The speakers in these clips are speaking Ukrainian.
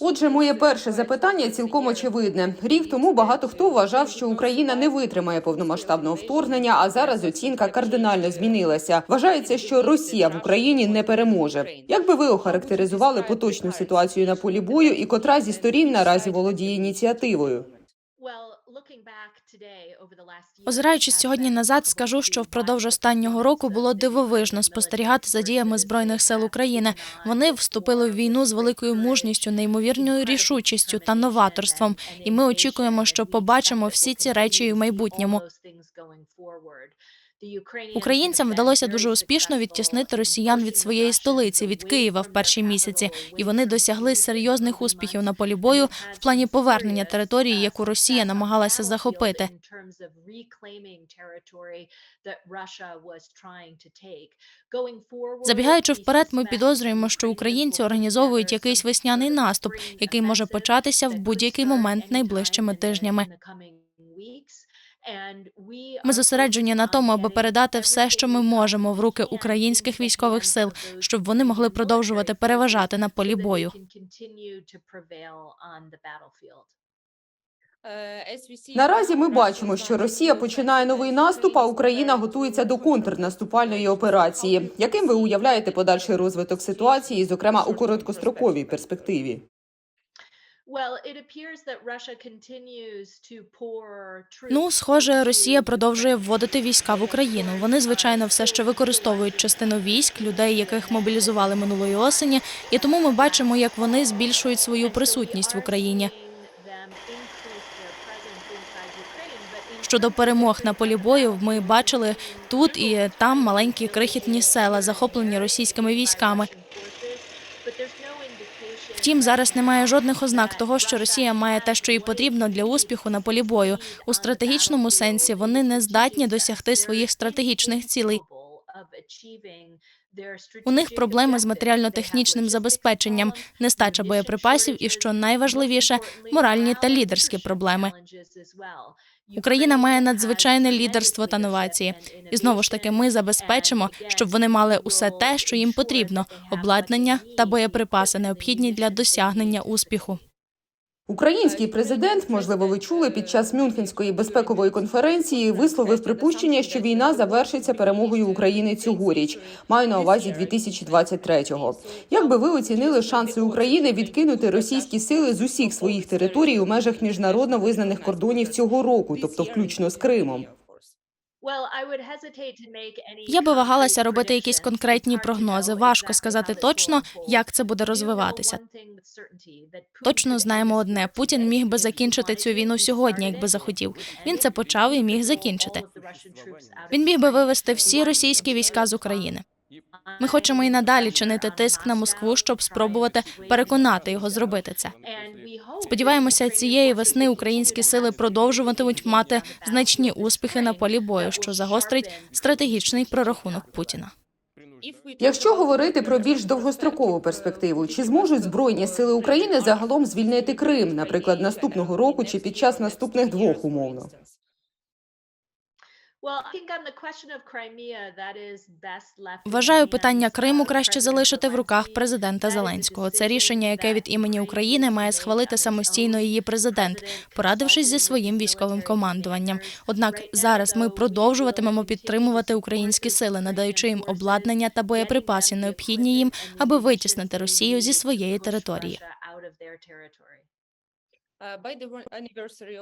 Отже, моє перше запитання цілком очевидне. Рік тому багато хто вважав, що Україна не витримає повномасштабного вторгнення, а зараз оцінка кардинально змінилася. Вважається, що Росія в Україні не переможе. Як би ви охарактеризували поточну ситуацію на полі бою, і котра зі сторін наразі володіє ініціативою? Озираючись сьогодні назад, скажу, що впродовж останнього року було дивовижно спостерігати за діями збройних сил України. Вони вступили в війну з великою мужністю, неймовірною рішучістю та новаторством. І ми очікуємо, що побачимо всі ці речі і в майбутньому. Українцям вдалося дуже успішно відтіснити росіян від своєї столиці від Києва в перші місяці, і вони досягли серйозних успіхів на полі бою в плані повернення території, яку Росія намагалася захопити. Забігаючи вперед, ми підозрюємо, що українці організовують якийсь весняний наступ, який може початися в будь-який момент найближчими тижнями. Ми зосереджені на тому, аби передати все, що ми можемо, в руки українських військових сил, щоб вони могли продовжувати переважати на полі бою. Наразі ми бачимо, що Росія починає новий наступ, а Україна готується до контрнаступальної операції. Яким ви уявляєте подальший розвиток ситуації, зокрема у короткостроковій перспективі? Ну, схоже, Росія продовжує вводити війська в Україну. Вони, звичайно, все ще використовують частину військ, людей, яких мобілізували минулої осені, і тому ми бачимо, як вони збільшують свою присутність в Україні. Щодо перемог на полі бою, ми бачили тут і там маленькі крихітні села, захоплені російськими військами. Втім, зараз немає жодних ознак того, що Росія має те, що їй потрібно для успіху на полі бою. У стратегічному сенсі вони не здатні досягти своїх стратегічних цілей. У них проблеми з матеріально-технічним забезпеченням, нестача боєприпасів і, що найважливіше, моральні та лідерські проблеми. Україна має надзвичайне лідерство та новації. І знову ж таки, ми забезпечимо, щоб вони мали усе те, що їм потрібно: обладнання та боєприпаси, необхідні для досягнення успіху. Український президент, можливо, ви чули під час Мюнхенської безпекової конференції, висловив припущення, що війна завершиться перемогою України цьогоріч. Маю на увазі 2023-го. Як би ви оцінили шанси України відкинути російські сили з усіх своїх територій у межах міжнародно визнаних кордонів цього року, тобто включно з Кримом? Я би вагалася робити якісь конкретні прогнози. Важко сказати точно, як це буде розвиватися. Точно знаємо одне: Путін міг би закінчити цю війну сьогодні, якби захотів. Він це почав і міг закінчити. Він міг би вивести всі російські війська з України. Ми хочемо і надалі чинити тиск на Москву, щоб спробувати переконати його зробити це. Сподіваємося, цієї весни українські сили продовжуватимуть мати значні успіхи на полі бою, що загострить стратегічний прорахунок Путіна. Якщо говорити про більш довгострокову перспективу, чи зможуть збройні сили України загалом звільнити Крим, наприклад, наступного року чи під час наступних двох умовно? Вважаю, питання Криму краще залишити в руках президента Зеленського. Це рішення, яке від імені України має схвалити самостійно її президент, порадившись зі своїм військовим командуванням. Однак зараз ми продовжуватимемо підтримувати українські сили, надаючи їм обладнання та боєприпаси, необхідні їм, аби витіснити Росію зі своєї території.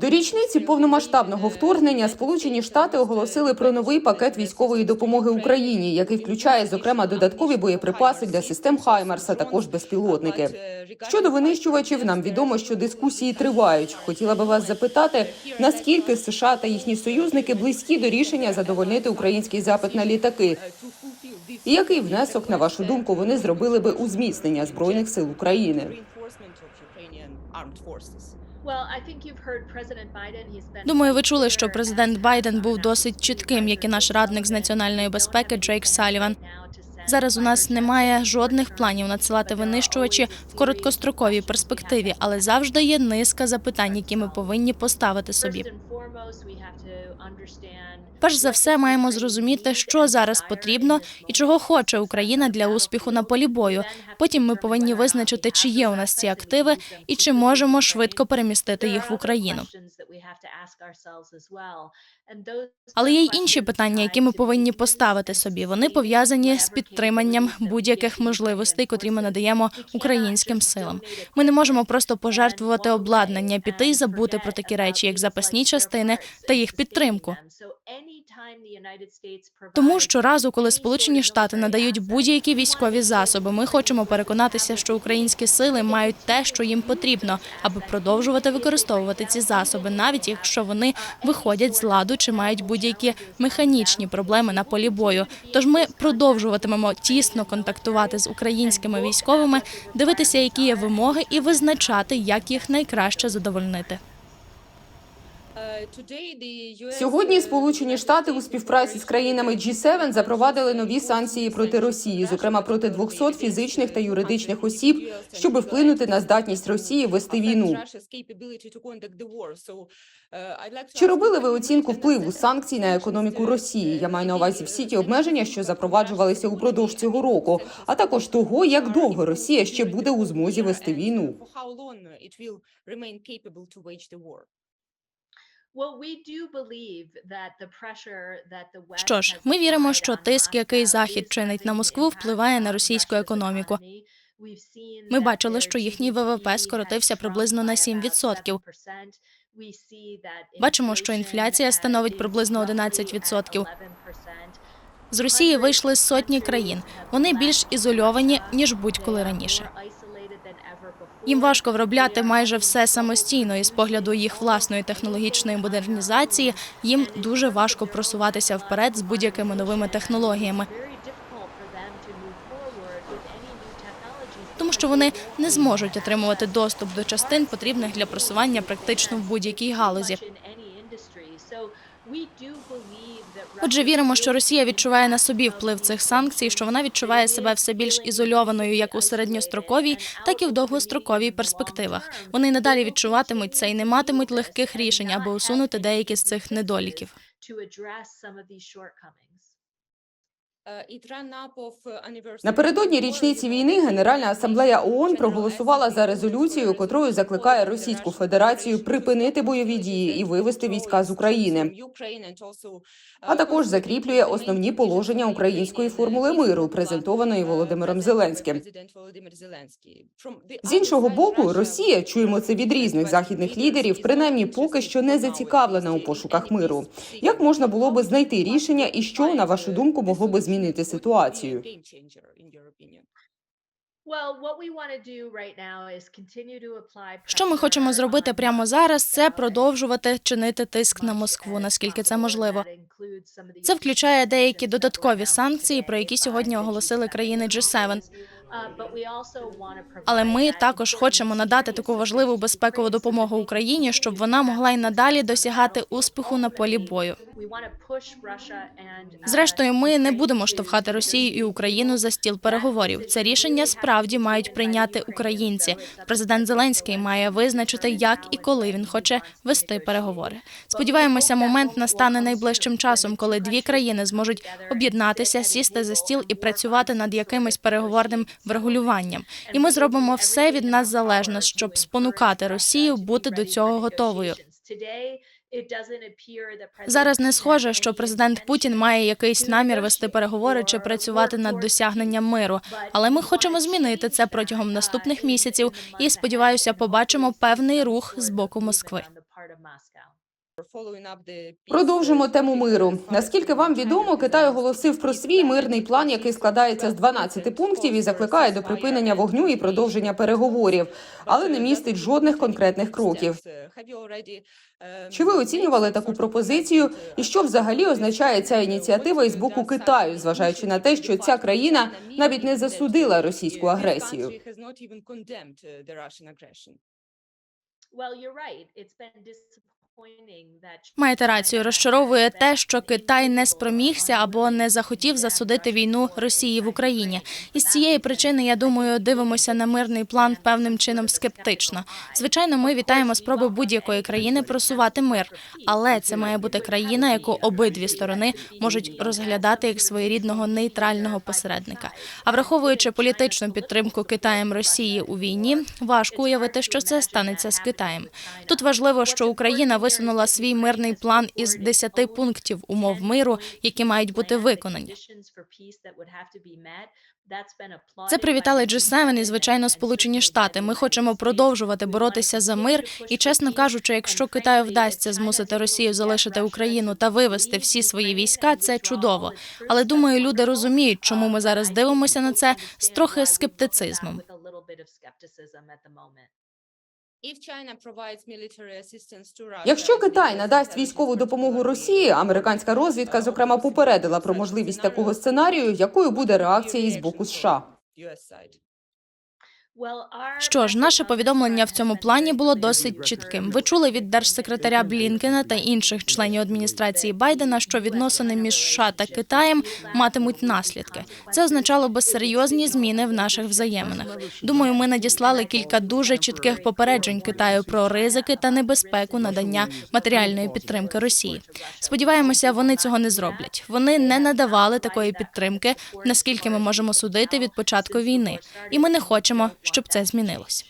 До річниці повномасштабного вторгнення Сполучені Штати оголосили про новий пакет військової допомоги Україні, який включає зокрема додаткові боєприпаси для систем Хаймарс, а також безпілотники. Щодо винищувачів, нам відомо, що дискусії тривають. Хотіла би вас запитати, наскільки США та їхні союзники близькі до рішення задовольнити український запит на літаки. І який внесок, на вашу думку, вони зробили би у зміцнення збройних сил України? Думаю, ви чули, що президент Байден був досить чітким, як і наш радник з національної безпеки Джейк Саліван. Зараз у нас немає жодних планів надсилати винищувачі в короткостроковій перспективі, але завжди є низка запитань, які ми повинні поставити собі. Перш за все, маємо зрозуміти, що зараз потрібно і чого хоче Україна для успіху на полі бою. Потім ми повинні визначити, чи є у нас ці активи і чи можемо швидко перемістити їх в Україну. Але є й інші питання, які ми повинні поставити собі. Вони пов'язані з підтриманням будь-яких можливостей, котрі ми надаємо українським силам. Ми не можемо просто пожертвувати обладнання, піти і забути про такі речі, як запасні частини та їх підтримку. Тому щоразу, коли Сполучені Штати надають будь-які військові засоби, ми хочемо переконатися, що українські сили мають те, що їм потрібно, аби продовжувати використовувати ці засоби, навіть якщо вони виходять з ладу чи мають будь-які механічні проблеми на полі бою. Тож ми продовжуватимемо тісно контактувати з українськими військовими, дивитися, які є вимоги, і визначати, як їх найкраще задовольнити. Сьогодні Сполучені Штати у співпраці з країнами G7 запровадили нові санкції проти Росії, зокрема проти 200 фізичних та юридичних осіб, щоб вплинути на здатність Росії вести війну. Чи робили ви оцінку впливу санкцій на економіку Росії? Я маю на увазі всі ті обмеження, що запроваджувалися упродовж цього року, а також того, як довго Росія ще буде у змозі вести війну. Що ж, ми віримо, що тиск, який захід чинить на Москву, впливає на російську економіку. Ми бачили, що їхній ВВП скоротився приблизно на 7%. Бачимо, що інфляція становить приблизно 11%. З Росії вийшли сотні країн. Вони більш ізольовані ніж будь-коли раніше. Їм важко виробляти майже все самостійно, і з погляду їх власної технологічної модернізації їм дуже важко просуватися вперед з будь-якими новими технологіями, тому що вони не зможуть отримувати доступ до частин, потрібних для просування практично в будь-якій галузі. Отже, віримо, що Росія відчуває на собі вплив цих санкцій, що вона відчуває себе все більш ізольованою як у середньостроковій, так і в довгостроковій перспективах. Вони надалі відчуватимуть це і не матимуть легких рішень, аби усунути деякі з цих недоліків. Напередодні річниці війни Генеральна асамблея ООН проголосувала за резолюцію, котрою закликає Російську Федерацію припинити бойові дії і вивести війська з України. А також закріплює основні положення української формули миру, презентованої Володимиром Зеленським. З іншого боку, Росія чуємо це від різних західних лідерів, принаймні поки що не зацікавлена у пошуках миру. Як можна було би знайти рішення, і що на вашу думку могло би змінити ситуацію? Що ми хочемо зробити прямо зараз? Це продовжувати чинити тиск на Москву, наскільки це можливо. Це включає деякі додаткові санкції, про які сьогодні оголосили країни G7. Але ми також хочемо надати таку важливу безпекову допомогу Україні, щоб вона могла й надалі досягати успіху на полі бою. Зрештою, ми не будемо штовхати Росію і Україну за стіл переговорів. Це рішення справді мають прийняти українці. Президент Зеленський має визначити, як і коли він хоче вести переговори. Сподіваємося, момент настане найближчим часом, коли дві країни зможуть об'єднатися, сісти за стіл і працювати над якимось переговорним врегулюванням. І ми зробимо все від нас залежне, щоб спонукати Росію бути до цього готовою. Зараз не схоже, що президент Путін має якийсь намір вести переговори чи працювати над досягненням миру. Але ми хочемо змінити це протягом наступних місяців і сподіваюся, побачимо певний рух з боку Москви. Продовжимо тему миру. Наскільки вам відомо, Китай оголосив про свій мирний план, який складається з 12 пунктів і закликає до припинення вогню і продовження переговорів, але не містить жодних конкретних кроків. Чи ви оцінювали таку пропозицію? І що взагалі означає ця ініціатива із боку Китаю, зважаючи на те, що ця країна навіть не засудила російську агресію? Маєте рацію, розчаровує те, що Китай не спромігся або не захотів засудити війну Росії в Україні. І з цієї причини, я думаю, дивимося на мирний план певним чином скептично. Звичайно, ми вітаємо спроби будь-якої країни просувати мир, але це має бути країна, яку обидві сторони можуть розглядати як своєрідного нейтрального посередника. А враховуючи політичну підтримку Китаєм Росії у війні, важко уявити, що це станеться з Китаєм. Тут важливо, що Україна висунула свій мирний план із 10 пунктів умов миру, які мають бути виконані. Це привітали G7 і, звичайно, Сполучені Штати. Ми хочемо продовжувати боротися за мир. І, чесно кажучи, якщо Китаю вдасться змусити Росію залишити Україну та вивести всі свої війська, це чудово. Але думаю, люди розуміють, чому ми зараз дивимося на це з трохи скептицизмом. Якщо Китай надасть військову допомогу Росії, американська розвідка зокрема попередила про можливість такого сценарію, якою буде реакція із боку США. Що ж, наше повідомлення в цьому плані було досить чітким. Ви чули від держсекретаря Блінкена та інших членів адміністрації Байдена, що відносини між США та Китаєм матимуть наслідки. Це означало би серйозні зміни в наших взаєминах. Думаю, ми надіслали кілька дуже чітких попереджень Китаю про ризики та небезпеку надання матеріальної підтримки Росії. Сподіваємося, вони цього не зроблять. Вони не надавали такої підтримки, наскільки ми можемо судити від початку війни, і ми не хочемо, щоб це змінилось.